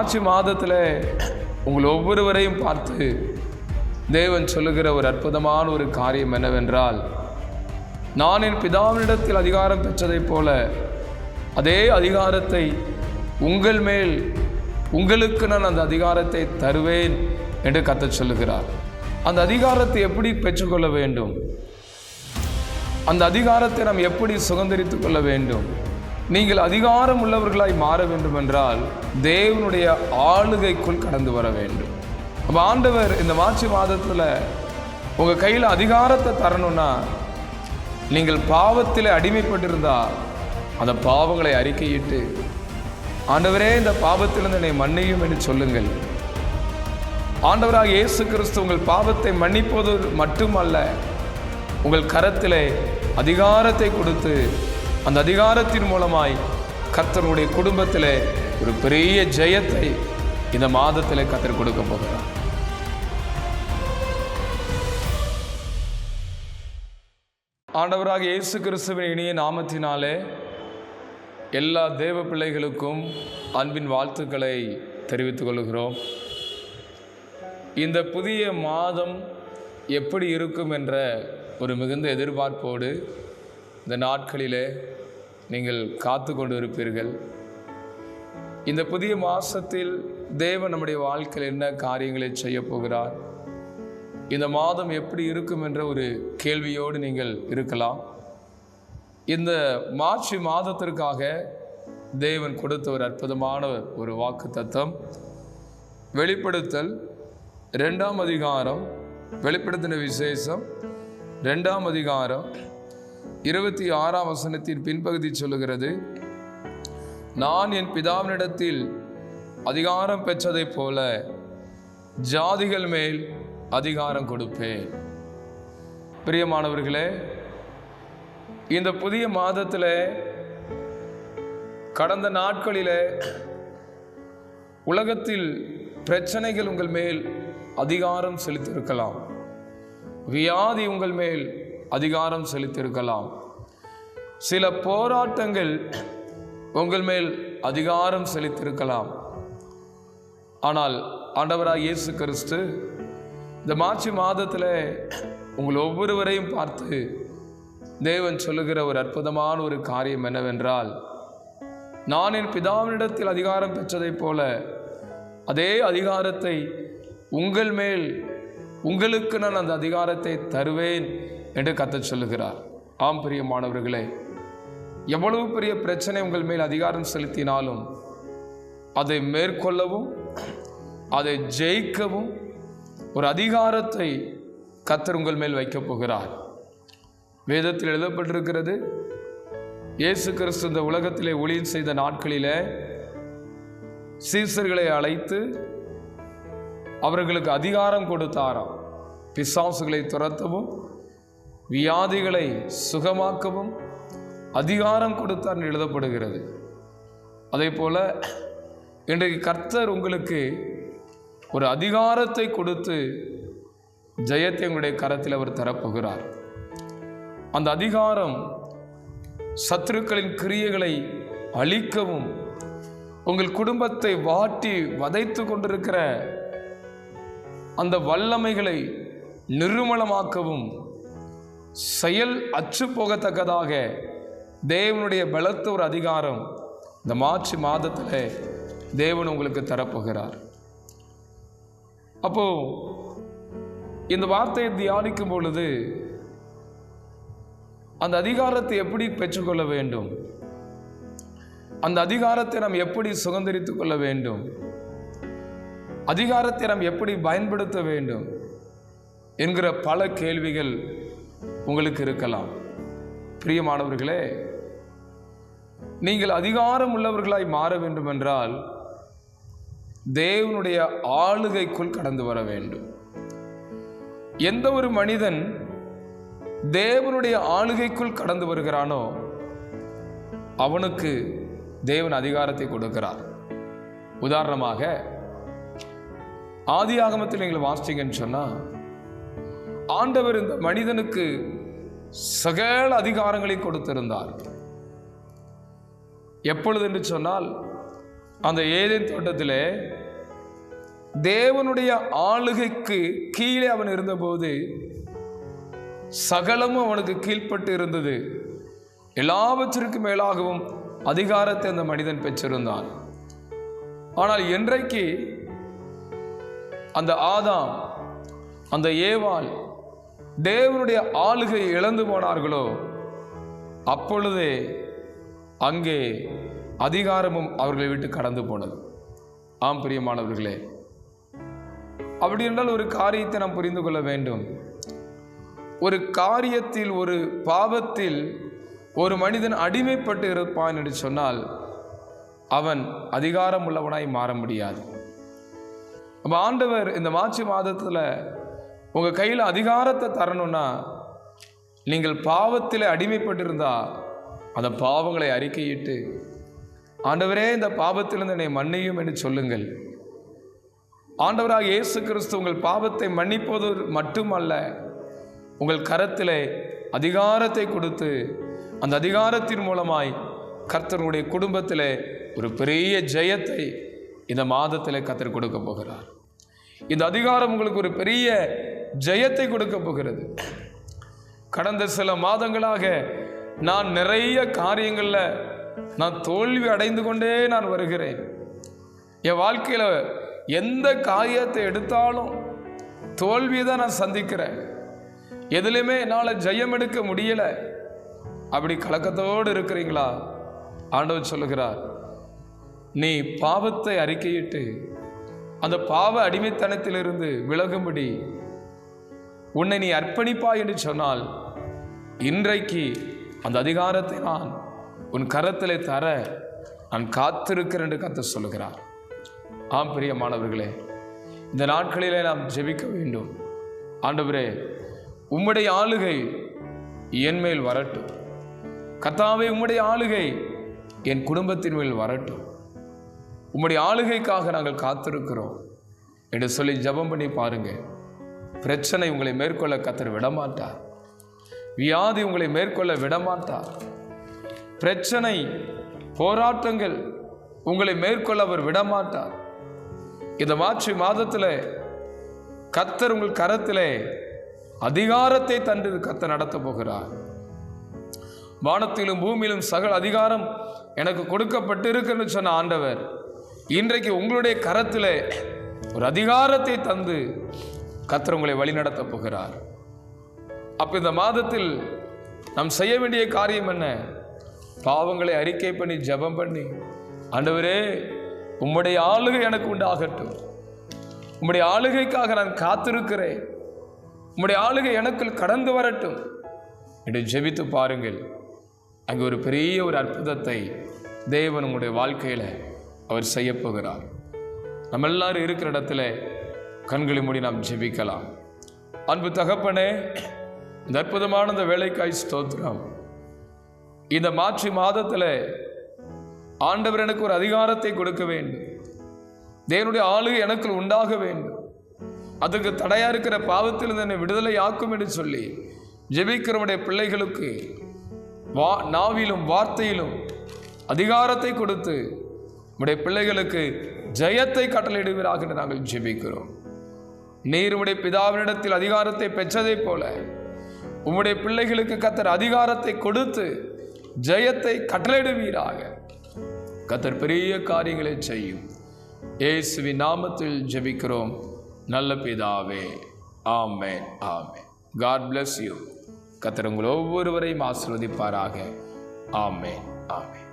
March மாதத்தில் உங்கள் ஒவ்வொருவரையும் பார்த்து தேவன் சொல்லுகிற ஒரு அற்புதமான ஒரு காரியம் என்னவென்றால் நான் என் பிதாவினிடத்தில் அதிகாரம் பெற்றதைப் போல அதே அதிகாரத்தை உங்கள் மேல் உங்களுக்கு நான் அந்த அதிகாரத்தை தருவேன் என்று கத்த சொல்லுகிறார். அந்த அதிகாரத்தை எப்படி பெற்றுக்கொள்ள வேண்டும்? அந்த அதிகாரத்தை நாம் எப்படி சுதந்திரித்துக் கொள்ள வேண்டும்? நீங்கள் அதிகாரம் உள்ளவர்களாய் மாற வேண்டும் என்றால் தேவனுடைய ஆளுகைக்குள் கடந்து வர வேண்டும். அப்போ ஆண்டவர் இந்த மார்ச் மாதத்தில் உங்கள் கையில் அதிகாரத்தை தரணும்னா நீங்கள் பாவத்தில் அடிமைப்பட்டிருந்தால் அந்த பாவங்களை அறிக்கையிட்டு ஆண்டவரே இந்த பாவத்திலிருந்து என்னை மன்னியும் என்று சொல்லுங்கள். ஆண்டவராக இயேசு கிறிஸ்து உங்கள் பாவத்தை மன்னிப்பது மட்டுமல்ல உங்கள் கரத்திலே அதிகாரத்தை கொடுத்து அந்த அதிகாரத்தின் மூலமாய் கர்த்தருடைய குடும்பத்தில் ஒரு பெரிய ஜெயத்தை இந்த மாதத்தில் கத்தர் கொடுக்க போகிறார். ஆண்டவராக இயேசு கிறிஸ்துவின் இனிய நாமத்தினாலே எல்லா தேவ பிள்ளைகளுக்கும் அன்பின் வாழ்த்துக்களை தெரிவித்துக் கொள்கிறோம். இந்த புதிய மாதம் எப்படி இருக்கும் என்ற ஒரு மிகுந்த எதிர்பார்ப்போடு இந்த நாட்களிலே நீங்கள் காத்து கொண்டு இருப்பீர்கள் இந்த புதிய மாதத்தில் தேவன் நம்முடைய வாழ்க்கையில் என்ன காரியங்களை செய்ய போகிறார்? இந்த மாதம் எப்படி இருக்கும் என்ற ஒரு கேள்வியோடு நீங்கள் இருக்கலாம். இந்த மார்ச் மாதத்திற்காக தேவன் கொடுத்த ஒரு அற்புதமான ஒரு வாக்கு தத்துவம் வெளிப்படுத்தல் ரெண்டாம் அதிகாரம் வெளிப்படுத்தின விசேஷம் ரெண்டாம் அதிகாரம் இருபத்தி ஆறாம் வசனத்தின் பின்பகுதி சொல்லுகிறது நான் என் பிதாவினிடத்தில் அதிகாரம் பெற்றதைப் போல ஜாதிகள் மேல் அதிகாரம் கொடுப்பேன். பிரியமானவர்களே இந்த புதிய மாதத்தில் கடந்த நாட்களில் உலகத்தில் பிரச்சனைகள் உங்கள் மேல் அதிகாரம் செலுத்தியிருக்கலாம். வியாதி உங்கள் மேல் அதிகாரம் செலுத்தியிருக்கலாம். சில போராட்டங்கள் உங்கள் மேல் அதிகாரம் செலுத்தியிருக்கலாம். ஆனால் ஆண்டவராக இயேசு கிறிஸ்து இந்த மார்ச் மாதத்தில் உங்கள் ஒவ்வொருவரையும் பார்த்து தேவன் சொல்லுகிற ஒரு அற்புதமான ஒரு காரியம் என்னவென்றால் நான் என் பிதாவினிடத்தில் அதிகாரம் பெற்றதைப் போல அதே அதிகாரத்தை உங்கள் மேல் உங்களுக்கு நான் அந்த அதிகாரத்தை தருவேன் என்று கத்தச் சொல்லுகிறார். ஆம் பிரியமானவர்களே எவ்வளவு பெரிய பிரச்சனை உங்கள் மேல் அதிகாரம் செலுத்தினாலும் அதை மேற்கொள்ளவும் அதை ஜெயிக்கவும் ஒரு அதிகாரத்தை கத்தர் உங்கள் மேல் வைக்கப் போகிறார். வேதத்தில் எழுதப்பட்டிருக்கிறது இயேசு கிறிஸ்து இந்த உலகத்திலே ஒளியில் செய்த நாட்களிலே சீசர்களை அழைத்து அவர்களுக்கு அதிகாரம் கொடுத்தாராம். பிசாசுகளை துரத்தவும் வியாதிகளை சுகமாக்கவும் அதிகாரம் கொடுத்தார் எழுதப்படுகிறது. அதே போல் இன்றைக்கு கர்த்தர் உங்களுக்கு ஒரு அதிகாரத்தை கொடுத்து ஜெயத்தை உங்களுடைய கரத்தில் அவர் தரப்போகிறார். அந்த அதிகாரம் சத்துருக்களின் கிரியைகளை அழிக்கவும் உங்கள் குடும்பத்தை வாட்டி வதைத்து கொண்டிருக்கிற அந்த வல்லமைகளை நிர்மலமாக்கவும் செயல் அச்சு போகத்தக்கதாக தேவனுடைய பலத்த ஒரு அதிகாரம் இந்த மார்ச் மாதத்தில் தேவன் உங்களுக்கு தரப்போகிறார். அப்போ இந்த வார்த்தையை தியானிக்கும் பொழுது அந்த அதிகாரத்தை எப்படி பெற்றுக்கொள்ள வேண்டும்? அந்த அதிகாரத்தை நாம் எப்படி சுதந்திரித்து கொள்ள வேண்டும்? அதிகாரத்தை நாம் எப்படி பயன்படுத்த வேண்டும் என்கிற பல கேள்விகள் உங்களுக்கு இருக்கலாம். பிரியமானவர்களே நீங்கள் அதிகாரம் உள்ளவர்களாய் மாற வேண்டும் என்றால் தேவனுடைய ஆளுகைக்குள் கடந்து வர வேண்டும். எந்த ஒரு மனிதன் தேவனுடைய ஆளுகைக்குள் கடந்து வருகிறானோ அவனுக்கு தேவன் அதிகாரத்தை கொடுக்கிறார். உதாரணமாக ஆதி ஆகமத்தில் நீங்கள் வாசிச்சீங்கன்னு சொன்னால் ஆண்டவர் இந்த மனிதனுக்கு சகல அதிகாரங்களை கொடுத்திருந்தார். எப்பொழுது என்று சொன்னால் அந்த ஏதேன் தோட்டத்திலே தேவனுடைய ஆளுகைக்கு கீழே அவன் இருந்தபோது சகலமும் அவனுக்கு கீழ்ப்பட்டு இருந்தது. எல்லாவற்றிற்கும் மேலாகவும் அதிகாரத்தை அந்த மனிதன் பெற்றிருந்தான். ஆனால் என்றைக்கு அந்த ஆதாம் அந்த ஏவாள் தேவனுடைய ஆளுகை இழந்து போனார்களோ அப்பொழுதே அங்கே அதிகாரமும் அவர்களை விட்டு கடந்து போனது. ஆம் பிரியமானவர்களே அப்படி என்றால் ஒரு காரியத்தை நாம் புரிந்து கொள்ள வேண்டும். ஒரு காரியத்தில் ஒரு பாவத்தில் ஒரு மனிதன் அடிமைப்பட்டு இருப்பான் என்று சொன்னால் அவன் அதிகாரம் உள்ளவனாய் மாற முடியாது. நம்ம ஆண்டவர் இந்த மார்ச் மாதத்தில் உங்கள் கையில் அதிகாரத்தை தரணும்னா நீங்கள் பாவத்தில் அடிமைப்பட்டிருந்தா அந்த பாவங்களை அறிக்கையிட்டு ஆண்டவரே இந்த பாவத்திலிருந்து என்னை மன்னியும் என்று சொல்லுங்கள். ஆண்டவராக இயேசு கிறிஸ்து உங்கள் பாவத்தை மன்னிப்பது மட்டுமல்ல உங்கள் கரத்தில் அதிகாரத்தை கொடுத்து அந்த அதிகாரத்தின் மூலமாய் கர்த்தனுடைய குடும்பத்தில் ஒரு பெரிய ஜெயத்தை இந்த மாதத்தில் கத்தர் கொடுக்க போகிறார். இந்த அதிகாரம் உங்களுக்கு ஒரு பெரிய ஜெயத்தை கொடுக்க போகிறது. கடந்த சில மாதங்களாக நான் நிறைய காரியங்களில் நான் தோல்வி அடைந்து கொண்டே நான் வருகிறேன். என் வாழ்க்கையில் எந்த காரியத்தை எடுத்தாலும் தோல்வியை தான் நான் சந்திக்கிறேன். எதுலையுமே என்னால் ஜெயம் எடுக்க முடியலை. அப்படி கலக்கத்தோடு இருக்கிறீங்களா? ஆண்டவர் சொல்லுகிறார் நீ பாவத்தை அறிக்கையிட்டு அந்த பாவ அடிமைத்தனத்திலிருந்து விலகும்படி உன்னை நீ அர்ப்பணிப்பா என்று சொன்னால் இன்றைக்கு அந்த அதிகாரத்தை நான் உன் கரத்திலே தர நான் காத்திருக்கிறேன் என்று கத்த சொல்லுகிறார். ஆம் பிரியமானவர்களே இந்த நாட்களிலே நாம் ஜெபிக்க வேண்டும். ஆண்டவரே உம்முடைய ஆளுகை என் மேல் வரட்டும். கத்தாவே உம்முடைய ஆளுகை என் குடும்பத்தின் மேல் வரட்டும். உம்முடைய ஆளுகைக்காக நாங்கள் காத்திருக்கிறோம் என்று சொல்லி ஜெபம் பண்ணி பாருங்கள். பிரச்சனை உங்களை மேற்கொள்ள கத்தர் விடமாட்டார். வியாதி உங்களை மேற்கொள்ள விடமாட்டார். பிரச்சனை போராட்டங்கள் உங்களை மேற்கொள்ள அவர் விடமாட்டார். இந்த மார்ச் மாதத்தில் கத்தர் உங்கள் கரத்திலே அதிகாரத்தை தந்து கத்தர் நடத்த போகிறார். வானத்திலும் பூமியிலும் சகல அதிகாரம் எனக்கு கொடுக்கப்பட்டு இருக்குன்னு சொன்ன ஆண்டவர். இன்றைக்கு உங்களுடைய கரத்தில் ஒரு அதிகாரத்தை தந்து கத்தர் உங்களை வழிநடத்த போகிறார். அப்போ இந்த மாதத்தில் நாம் செய்ய வேண்டிய காரியம் என்ன? பாவங்களை அறிக்கை பண்ணி ஜெபம் பண்ணி ஆண்டவரே உம்முடைய ஆளுகை எனக்கு உண்டாகட்டும். உம்முடைய ஆளுகைக்காக நான் காத்திருக்கிறேன். உம்முடைய ஆளுகை எனக்குள் கடந்து வரட்டும். என்று ஜெபித்து பாருங்கள். அங்கே ஒரு பெரிய ஒரு அற்புதத்தை தேவன் உங்களுடைய வாழ்க்கையில் அவர் செய்யப்போகிறார். நம்ம எல்லாரும் இருக்கிற இடத்துல கண்களை மூடி நாம் ஜெபிக்கலாம். அன்பு தகப்பனே இந்த அற்புதமான இந்த வேலைக்காய் ஸ்தோத்திரம். இந்த மாற்றி மாதத்தில் ஆண்டவர் எனக்கு ஒரு அதிகாரத்தை கொடுக்க வேண்டும். தேவனுடைய ஆளுகை எனக்குள் உண்டாக வேண்டும். அதற்கு தடையாக இருக்கிற பாவத்தில் என்னை விடுதலை ஆக்கும் என்று சொல்லி ஜெபிக்கிறவனுடைய பிள்ளைகளுக்கு வா நாவிலும் வார்த்தையிலும் அதிகாரத்தை கொடுத்து உடைய பிள்ளைகளுக்கு ஜெயத்தை கட்டளையிடுவீராக என்று நாங்கள் ஜெபிக்கிறோம். நீர் உடைய பிதாவினிடத்தில் அதிகாரத்தை பெற்றதைப் போல உம்முடைய பிள்ளைகளுக்கு கத்தர் அதிகாரத்தை கொடுத்து ஜெயத்தை கட்டளையிடுவீராக. கத்தர் பெரிய காரியங்களை செய்யும். ஏசுவி நாமத்தில் ஜெபிக்கிறோம். நல்ல பிதாவே ஆமென் ஆமென். காட் பிளஸ் யூ கத்தர் உங்கள் ஒவ்வொருவரையும் ஆசிர்வதிப்பாராக. ஆமென் ஆமென்.